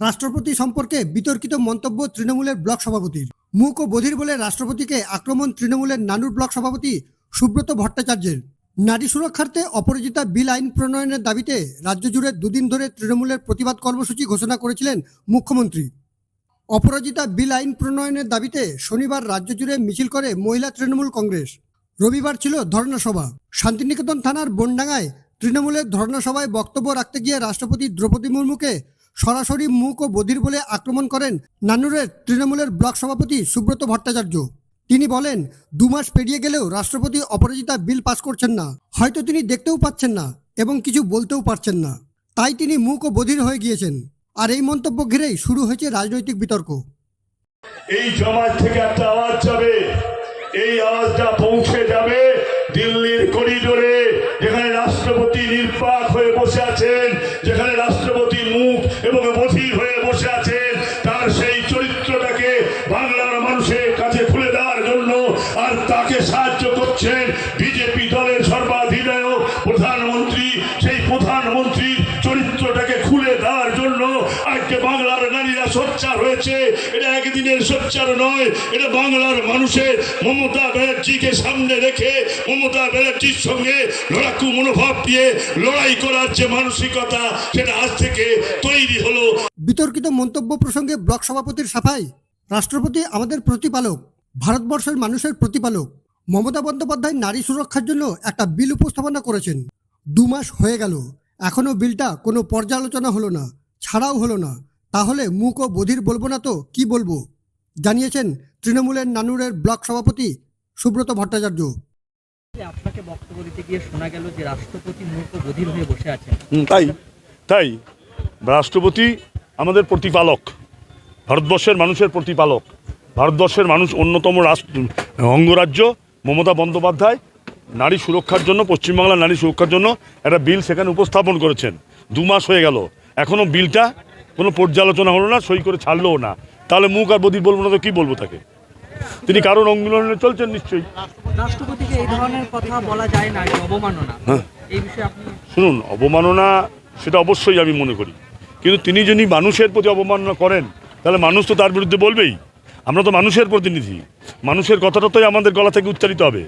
রাষ্ট্রপতি সম্পর্কে বিতর্কিত মন্তব্য তৃণমূলের ব্লক সভাপতির। মুখ ও বধির বলে রাষ্ট্রপতিকে আক্রমণ তৃণমূলের নানুর ব্লক সভাপতি সুব্রত ভট্টাচার্যের। নারী সুরক্ষার্থে অপরাজিতা বিল আইন প্রণয়নের দাবিতে রাজ্য জুড়ে দুদিন ধরে তৃণমূলের প্রতিবাদ কর্মসূচি ঘোষণা করেছিলেন মুখ্যমন্ত্রী। অপরাজিতা বিল আইন প্রণয়নের দাবিতে শনিবার রাজ্য জুড়ে মিছিল করে মহিলা তৃণমূল কংগ্রেস। রবিবার ছিল ধর্ণা সভা। শান্তিনিকেতন থানার বনডাঙ্গায় তৃণমূলের ধর্ণা সভায় বক্তব্য রাখতে গিয়ে রাষ্ট্রপতি দ্রৌপদী মুর্মুকে সরাসরি মুখ ও বধির বলে আক্রমণ করেন নানুরের তৃণমূলের ব্লক সভাপতি সুব্রত ভট্টাচার্য। তিনি বলেন, দু মাস পেরিয়ে গেলেও রাষ্ট্রপতি অপরাজিতা বিল পাস করছেন না। হয়তো তিনি দেখতেও পাচ্ছেন না এবং কিছু বলতেও পারছেন না। তাই তিনি মুখ ও বধির হয়ে গিয়েছেন। আর এই মন্তব্য ঘিরেই শুরু হয়েছে রাজনৈতিক বিতর্ক। এই সমাজ থেকে একটা আওয়াজ যাবে। এই আওয়াজটা পৌঁছে যাবে দিল্লির করিডোরে, যেখানে রাষ্ট্রপতি নির্বাক হয়ে বসে আছেন, যেখানে তাকে সাহায্য করছেন বিজেপি দলের সর্বাধিনায়ক, প্রধানমন্ত্রী। সেই প্রধানমন্ত্রীর চরিত্রটাকে খুলে দেওয়ার জন্য আজকে বাংলার নারীরা সোচ্চার হয়েছে। এটা একদিনের সোচ্চার নয়, এটা বাংলার মানুষের মমতা ব্যানার্জিকে সামনে রেখে মমতা ব্যানার্জির সঙ্গে লড়াকু মনোভাব দিয়ে লড়াই করার যে মানসিকতা, সেটা আজ থেকে তৈরি হলো। বিতর্কিত মন্তব্য প্রসঙ্গে ব্লক সভাপতির সাফাই। রাষ্ট্রপতি আমাদের প্রতিপালক। ভারতবর্ষের মানুষের প্রতিপালক মমতা বন্দ্যোপাধ্যায় নারী সুরক্ষার জন্য একটা বিল উপস্থাপনা করেছেন। দু মাস হয়ে গেল। এখনও বিলটা কোনো পর্যালোচনা হলো না ছাড়াও হলো না। তাহলে মুখ ও বধির বলব না তো কি বলব? জানিয়েছেন তৃণমূলের নানুরের ব্লক সভাপতি সুব্রত ভট্টাচার্য। আপনাকে বক্তব্য দিতে গিয়ে শোনা গেল যে রাষ্ট্রপতি মূর্খ বধির হয়ে বসে আছেন। হুম, তাই তাই। রাষ্ট্রপতি আমাদের প্রতিপালক ভারতবর্ষের মানুষের প্রতিপালক। ভারতবর্ষের মানুষ অন্যতম রাষ্ট্র অঙ্গরাজ্য মমতা বন্দ্যোপাধ্যায় নারী সুরক্ষার জন্য পশ্চিমবাংলার নারী সুরক্ষার জন্য একটা বিল সেখানে উপস্থাপন করেছেন। দু মাস হয়ে গেল। এখনও বিলটা কোনো পর্যালোচনা হলো না সই করে ছাড়লোও না। তাহলে মুখ আর বদির বলব না তো কী বলব তাকে? তিনি কারণ অঙ্গলনে চলছেন নিশ্চয়ই। রাষ্ট্রপতিকে এই ধরনের কথা বলা যায় না অবমাননা। হ্যাঁ। এই বিষয়ে আপনি শুনুন অবমাননা সেটা অবশ্যই আমি মনে করি। কিন্তু তিনি যদি মানুষের প্রতি অবমাননা করেন তাহলে মানুষ তো তার বিরুদ্ধে বলবেই। আমরা তো মানুষের প্রতিনিধি। মানুষের কথাটা তোই আমাদের গলা থেকে উচ্চারিত হবে।